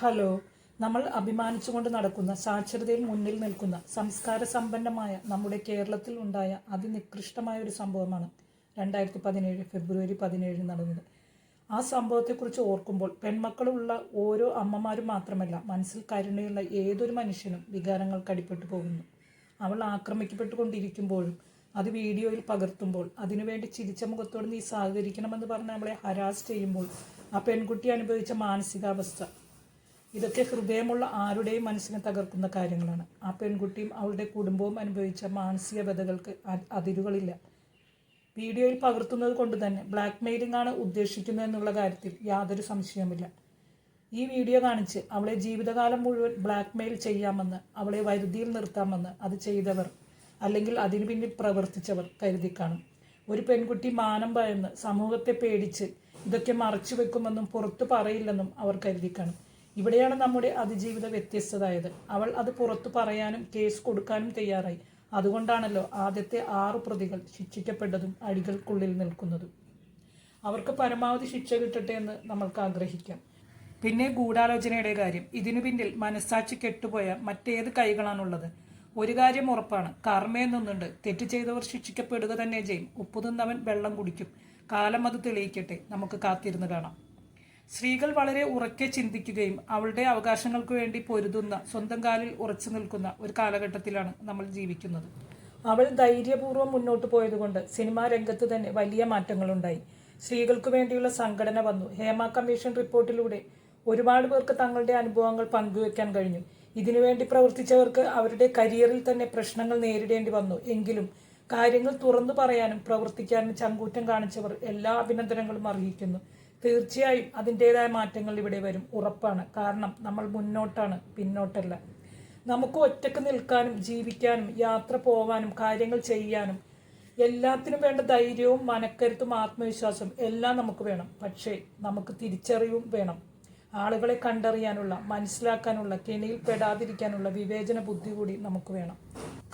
Hello. നമ്മൾ അഭിമാനിച്ചുകൊണ്ട് നടക്കുന്ന സാക്ഷരതയിൽ മുന്നിൽ നിൽക്കുന്ന സംസ്കാര സമ്പന്നമായ നമ്മുടെ കേരളത്തിൽ ഉണ്ടായ അതിനികൃഷ്ടമായ ഒരു സംഭവമാണ് രണ്ടായിരത്തി പതിനേഴ് ഫെബ്രുവരി പതിനേഴിന് നടന്നത്. ആ സംഭവത്തെക്കുറിച്ച് ഓർക്കുമ്പോൾ പെൺമക്കളുള്ള ഓരോ അമ്മമാരും മാത്രമല്ല മനസ്സിൽ കരുണയുള്ള ഏതൊരു മനുഷ്യനും വികാരങ്ങൾ കടിപ്പെട്ടു പോകുന്നു. അവൾ ആക്രമിക്കപ്പെട്ടുകൊണ്ടിരിക്കുമ്പോഴും അത് വീഡിയോയിൽ പകർത്തുമ്പോൾ അതിനുവേണ്ടി ചിരിച്ച മുഖത്തോട് നീ സഹകരിക്കണമെന്ന് പറഞ്ഞ് അവളെ ഹരാസ് ചെയ്യുമ്പോൾ ആ പെൺകുട്ടി അനുഭവിച്ച മാനസികാവസ്ഥ ഇതൊക്കെ ഹൃദയമുള്ള ആരുടെയും മനസ്സിനെ തകർക്കുന്ന കാര്യങ്ങളാണ്. ആ പെൺകുട്ടിയും അവളുടെ കുടുംബവും അനുഭവിച്ച മാനസിക വ്യതകൾക്ക് അതിരുകളില്ല. വീഡിയോയിൽ പകർത്തുന്നത് കൊണ്ട് തന്നെ ബ്ലാക്ക് മെയിലിംഗ് ആണ് ഉദ്ദേശിക്കുന്നത് എന്നുള്ള കാര്യത്തിൽ യാതൊരു സംശയവുമില്ല. ഈ വീഡിയോ കാണിച്ച് അവളെ ജീവിതകാലം മുഴുവൻ ബ്ലാക്ക് മെയിൽ ചെയ്യാമെന്ന് അവളെ വരുതിയിൽ നിർത്താമെന്ന് അത് ചെയ്തവർ അല്ലെങ്കിൽ അതിനു പിന്നിൽ പ്രവർത്തിച്ചവർ കരുതി കാണും. ഒരു പെൺകുട്ടി മാനം ഭയന്ന് സമൂഹത്തെ പേടിച്ച് ഇതൊക്കെ മറച്ചു വെക്കുമെന്നും പുറത്തു പറയില്ലെന്നും അവർ കരുതി കാണും. ഇവിടെയാണ് നമ്മുടെ അതിജീവിത വ്യത്യസ്തതായത്. അവൾ അത് പുറത്തു പറയാനും കേസ് കൊടുക്കാനും തയ്യാറായി. അതുകൊണ്ടാണല്ലോ ആദ്യത്തെ ആറ് പ്രതികൾ ശിക്ഷിക്കപ്പെട്ടതും അടികൾക്കുള്ളിൽ നിൽക്കുന്നതും. അവർക്ക് പരമാവധി ശിക്ഷ കിട്ടട്ടെ എന്ന് നമ്മൾക്ക് ആഗ്രഹിക്കാം. പിന്നെ ഗൂഢാലോചനയുടെ കാര്യം. ഇതിനു പിന്നിൽ മനസ്സാക്ഷി കെട്ടുപോയ മറ്റേത് കൈകളാണുള്ളത്. ഒരു കാര്യം ഉറപ്പാണ്. കർമ്മയെന്നൊന്നുണ്ട് തെറ്റ് ചെയ്തവർ ശിക്ഷിക്കപ്പെടുക തന്നെ ചെയ്യും. ഉപ്പു തിന്നവൻ വെള്ളം കുടിക്കും. കാലം അത് തെളിയിക്കട്ടെ. നമുക്ക് കാത്തിരുന്ന് കാണാം. സ്ത്രീകൾ വളരെ ഉറക്കെ ചിന്തിക്കുകയും അവളുടെ അവകാശങ്ങൾക്ക് വേണ്ടി പൊരുതുന്ന സ്വന്തം കാലിൽ ഉറച്ചു നിൽക്കുന്ന ഒരു കാലഘട്ടത്തിലാണ് നമ്മൾ ജീവിക്കുന്നത്. അവൾ ധൈര്യപൂർവം മുന്നോട്ട് പോയതുകൊണ്ട് സിനിമാ രംഗത്ത് തന്നെ വലിയ മാറ്റങ്ങളുണ്ടായി. സ്ത്രീകൾക്ക് വേണ്ടിയുള്ള സംഘടന വന്നു. ഹേമ കമ്മീഷൻ റിപ്പോർട്ടിലൂടെ ഒരുപാട് പേർക്ക് തങ്ങളുടെ അനുഭവങ്ങൾ പങ്കുവെക്കാൻ കഴിഞ്ഞു. ഇതിനുവേണ്ടി പ്രവർത്തിച്ചവർക്ക് അവരുടെ കരിയറിൽ തന്നെ പ്രശ്നങ്ങൾ നേരിടേണ്ടി വന്നു. എങ്കിലും കാര്യങ്ങൾ തുറന്നു പറയാനും പ്രവർത്തിക്കാനും ചങ്കൂറ്റം കാണിച്ചവർ എല്ലാ അഭിനന്ദനങ്ങളും അർഹിക്കുന്നു. തീർച്ചയായും അതിന്റെതായ മാറ്റങ്ങൾ ഇവിടെ വരും ഉറപ്പാണ്. കാരണം നമ്മൾ മുന്നോട്ടാണ് പിന്നോട്ടല്ല. നമുക്ക് ഒറ്റയ്ക്ക് നിൽക്കാനും ജീവിക്കാനും യാത്ര പോവാനും കാര്യങ്ങൾ ചെയ്യാനും എല്ലാത്തിനും വേണ്ട ധൈര്യവും മനക്കരുത്തും ആത്മവിശ്വാസവും എല്ലാം നമുക്ക് വേണം. പക്ഷേ നമുക്ക് തിരിച്ചറിവും വേണം. ആളുകളെ കണ്ടറിയാനുള്ള മനസ്സിലാക്കാനുള്ള കെണിയിൽ പെടാതിരിക്കാനുള്ള വിവേചന ബുദ്ധി കൂടി നമുക്ക് വേണം.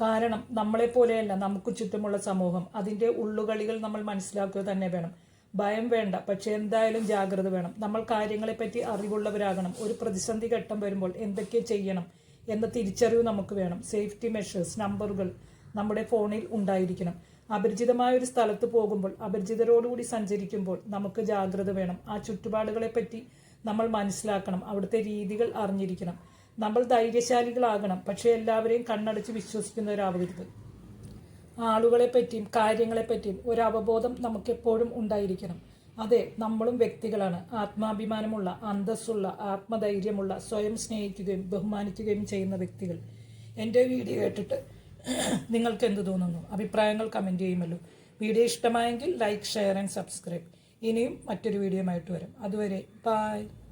കാരണം നമ്മളെ പോലെയല്ല നമുക്ക് ചുറ്റുമുള്ള സമൂഹം. അതിന്റെ ഉള്ളുകളികൾ നമ്മൾ മനസ്സിലാക്കുക തന്നെ വേണം. ഭയം വേണ്ട. പക്ഷെ എന്തായാലും ജാഗ്രത വേണം. നമ്മൾ കാര്യങ്ങളെപ്പറ്റി അറിവുള്ളവരാകണം. ഒരു പ്രതിസന്ധി ഘട്ടം വരുമ്പോൾ എന്തൊക്കെ ചെയ്യണം എന്ന തിരിച്ചറിവ് നമുക്ക് വേണം. സേഫ്റ്റി മെഷേഴ്സ് നമ്പറുകൾ നമ്മുടെ ഫോണിൽ ഉണ്ടായിരിക്കണം. അപരിചിതമായ ഒരു സ്ഥലത്ത് പോകുമ്പോൾ അപരിചിതരോടുകൂടി സഞ്ചരിക്കുമ്പോൾ നമുക്ക് ജാഗ്രത വേണം. ആ ചുറ്റുപാടുകളെപ്പറ്റി നമ്മൾ മനസ്സിലാക്കണം. അവിടുത്തെ രീതികൾ അറിഞ്ഞിരിക്കണം. നമ്മൾ ധൈര്യശാലികളാകണം. പക്ഷേ എല്ലാവരെയും കണ്ണടച്ച് വിശ്വസിക്കുന്നവരാവരുത്. ആളുകളെ പറ്റിയും കാര്യങ്ങളെ പറ്റിയും ഒരു അവബോധം നമുക്ക് എപ്പോഴും ഉണ്ടായിരിക്കണം. അതെ നമ്മളും വ്യക്തികളാണ്. ആത്മാഭിമാനമുള്ള അന്തസ്സുള്ള ആത്മധൈര്യമുള്ള സ്വയം സ്നേഹിക്കുകയും ബഹുമാനിക്കുകയും ചെയ്യുന്ന വ്യക്തികൾ. എന്റെ വീഡിയോ കേട്ടിട്ട് നിങ്ങൾക്ക് എന്ത് തോന്നുന്നു? അഭിപ്രായങ്ങൾ കമന്റ് ചെയ്യുമല്ലോ. വീഡിയോ ഇഷ്ടമായെങ്കിൽ ലൈക്ക് ഷെയർ ആൻഡ് സബ്സ്ക്രൈബ്. ഇനിയും മറ്റൊരു വീഡിയോയുമായിട്ട് വരും. അതുവരെ ബായ്.